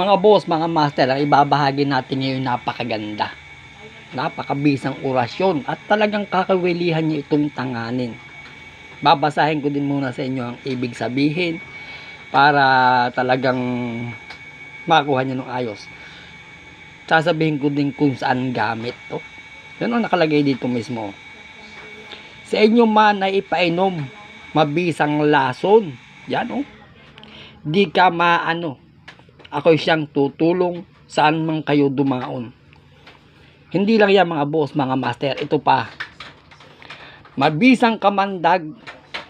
Mga boss, mga master, ang ibabahagi natin ngayon napakaganda. Napakabisang orasyon at talagang kakawilihan niyo itong tanganin. Babasahin ko din muna sa inyo ang ibig sabihin para talagang makuha niyo ng ayos. Sasabihin ko din kung saan gamit to. Yan ang nakalagay dito mismo. Sa inyo man ay ipainom, mabisang lason. Yan oh. Di ka maano, ako siyang tutulong saan man kayo dumaon. Hindi lang yan mga boss, mga master. Ito pa. Mabisang kamandag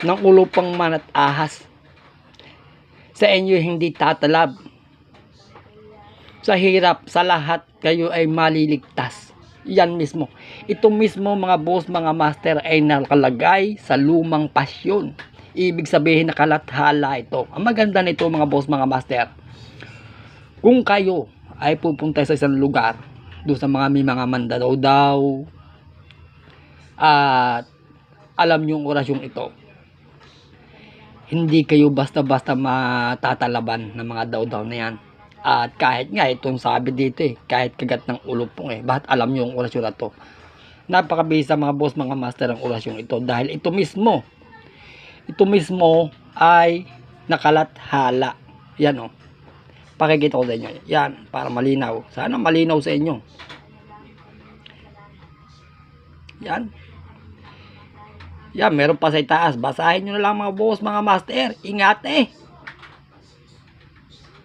ng ulupang manat ahas. Sa inyo hindi tatalab. Sa hirap, sa lahat, kayo ay maliligtas. Yan mismo. Ito mismo mga boss, mga master ay nakalagay sa lumang pasyon. Ibig sabihin nakalathala ito. Ang maganda nito mga boss, mga master kung kayo ay pupunta sa isang lugar doon sa mga may mga mandadaw daw at alam yung orasyong ito hindi kayo basta-basta matatalaban ng mga daw-daw na yan. At kahit nga itong sabi dito eh kahit kagat ng ulupong eh bakit alam yung orasyon na to? Napakabisa mga boss mga master ang orasyong ito dahil ito mismo ito mismo ay nakalathala. Yan oh pakikita ko sa inyo. Yan, para malinaw. Sana malinaw sa inyo. Yan. Yan, meron pa sa itaas. Basahin nyo na lang mga boss, mga master. Ingat eh.